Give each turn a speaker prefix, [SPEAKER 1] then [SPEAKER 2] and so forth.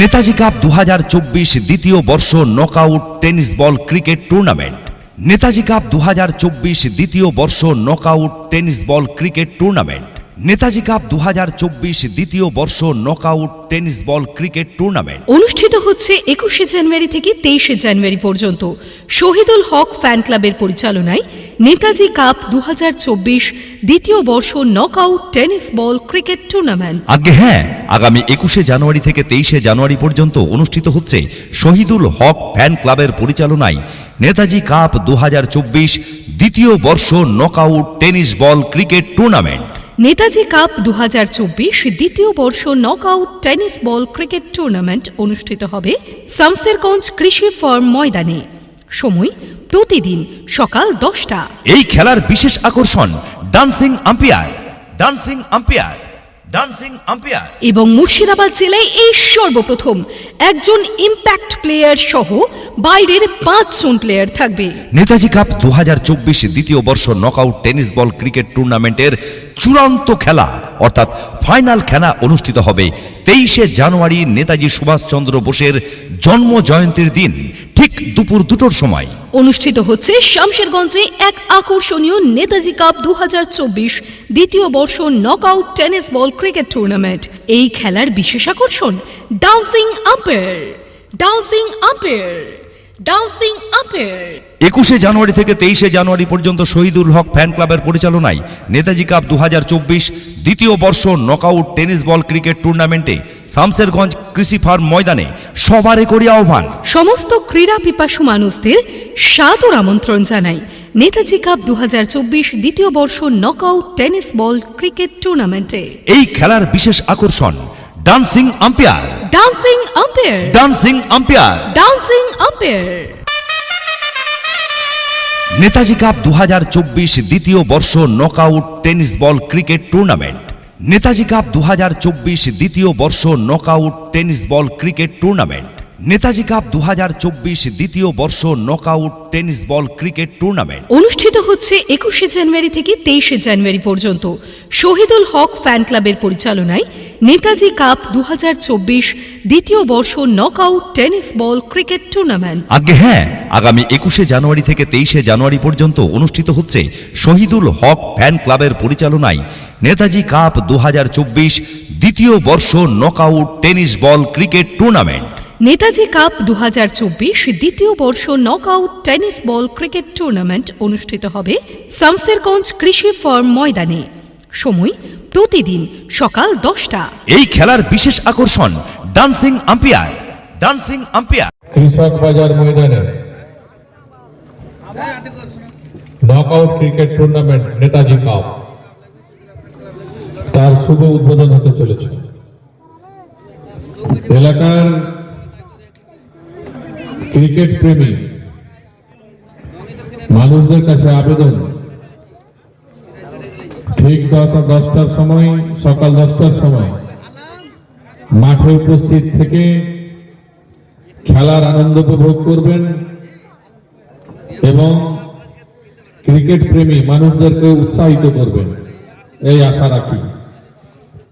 [SPEAKER 1] Netaji cup দু হাজার চব্বিশ দ্বিতীয় বর্ষ knockout tennis ball cricket tournament. Netaji cup দুহাজার চব্বিশ দ্বিতীয় বর্ষ knockout tennis ball cricket tournament. Netaji cup দুহাজার চব্বিশ দ্বিতীয় বর্ষ knockout tennis ball cricket tournament.
[SPEAKER 2] অনুষ্ঠিত হচ্ছে একুশে জানুয়ারি থেকে তেইশে জানুয়ারি পর্যন্ত। শহীদুল হক ফ্যান ক্লাবের পরিচালনায় নেতাজি কাপ দু হাজার চব্বিশ দ্বিতীয় বর্ষ knockout tennis ball cricket tournament
[SPEAKER 1] আগে হ্যাঁ আগামী একুশে জানুয়ারি থেকে তেইশে জানুয়ারি পর্যন্ত অনুষ্ঠিত হচ্ছে শহীদুল হক ফ্যান ক্লাবের পরিচালনায় নেতাজি কাপ দুহাজার চব্বিশ দ্বিতীয় বর্ষ knockout tennis ball cricket tournament
[SPEAKER 2] Netaji cup দুহাজার চব্বিশ দ্বিতীয় বর্ষ knockout tennis ball cricket tournament অনুষ্ঠিত হবে শামসেরগঞ্জ কৃষি ফার্ম ময়দানে। সময় প্রতিদিন সকাল দশটা।
[SPEAKER 1] এই খেলার বিশেষ আকর্ষণ dancing umpire dancing umpire dancing umpire.
[SPEAKER 2] এবং মুর্শিদাবাদ জেলায় এই সর্বপ্রথম একজন ইম্প্যাক্ট প্লেয়ার সহ বাইরের পাঁচজন প্লেয়ার থাকবে।
[SPEAKER 1] নেতাজি কাপ দু দ্বিতীয় বর্ষ নকআউট টেনিস বল ক্রিকেট টুর্নামেন্টের চূড়ান্ত খেলা অর্থাৎ ফাইনাল খেলা অনুষ্ঠিত হবে তেইশে জানুয়ারি নেতাজি সুভাষচন্দ্র বোসের জন্ম জয়ন্তীর দিন। দুপুর দুটোর সময়।
[SPEAKER 2] অনুষ্ঠিত হচ্ছে শামশেরগঞ্জে এক আকর্ষণীয় নেতাজি কাপ দু হাজার চব্বিশ দ্বিতীয় বর্ষ knockout tennis ball cricket tournament এই খেলার বিশেষ আকর্ষণ dancing umpire dancing umpire dancing umpire
[SPEAKER 1] একুশে জানুয়ারি থেকে তেইশে জানুয়ারি পর্যন্ত শহীদুল হক ফ্যান ক্লাবের পরিচালনায় নেতাজি কাপ দুহাজার চব্বিশ দ্বিতীয় বর্ষ নকআউট টেনিস বল ক্রিকেট টুর্নামেন্টে শামসেরগঞ্জ কৃষি ফার্ম ময়দানে সবারে করি আহ্বান।
[SPEAKER 2] সমস্ত ক্রীড়া পিপাসু মানুষদের সাদর আমন্ত্রণ জানাই। নেতাজি কাপ দুহাজার চব্বিশ দ্বিতীয় বর্ষ নকআউট টেনিস বল ক্রিকেট টুর্নামেন্টে।
[SPEAKER 1] এই খেলার বিশেষ আকর্ষণ dancing umpire.
[SPEAKER 2] Dancing umpire.
[SPEAKER 1] Dancing umpire.
[SPEAKER 2] Dancing umpire.
[SPEAKER 1] Netaji cup দুহাজার চব্বিশ দ্বিতীয় বর্ষ knockout tennis ball cricket tournament. Netaji cup দু হাজার চব্বিশ দ্বিতীয় বর্ষ knockout tennis ball cricket tournament. Netaji cup দু হাজার চব্বিশ দ্বিতীয় বর্ষ knockout tennis ball cricket tournament.
[SPEAKER 2] অনুষ্ঠিত হচ্ছে একুশে জানুয়ারি থেকে তেইশে জানুয়ারি পর্যন্ত। শহীদুল হক ফ্যান ক্লাবের পরিচালনায় নেতাজি কাপ দুহাজার চব্বিশ দ্বিতীয় বর্ষ knockout tennis ball cricket tournament.
[SPEAKER 1] আগে হ্যাঁ আগামী একুশে জানুয়ারি থেকে তেইশে জানুয়ারি পর্যন্ত অনুষ্ঠিত হচ্ছে শহীদুল হক ফ্যান ক্লাবের পরিচালনায় নেতাজি কাপ দু হাজার চব্বিশ দ্বিতীয় বর্ষ knockout tennis ball cricket tournament.
[SPEAKER 2] Netaji cup দুহাজার চব্বিশ দ্বিতীয় বর্ষ knockout tennis ball cricket tournament অনুষ্ঠিত হবে শামসেরগঞ্জ কৃষি ফার্ম ময়দানে। সময় প্রতিদিন সকাল দশটা।
[SPEAKER 1] এই খেলার বিশেষ আকর্ষণ ডান্সিং আম্পিয়ার ডান্সিং আম্পিয়ার।
[SPEAKER 3] কৃষক বাজার ময়দানে। Knockout cricket tournament Netaji cup. তার শুভ উদ্বোধন হতে চলেছে। এলাকার ক্রিকেট প্রেমী। মানুষদের কাছে আবেদন। ঠিক দশটা দশটার সময়, সকাল দশটার সময়। মাঠে উপস্থিত থেকে খেলার আনন্দ উপভোগ করবেন এবং ক্রিকেট প্রেমী মানুষদেরকে উৎসাহিত করবেন। এই আশা রাখি।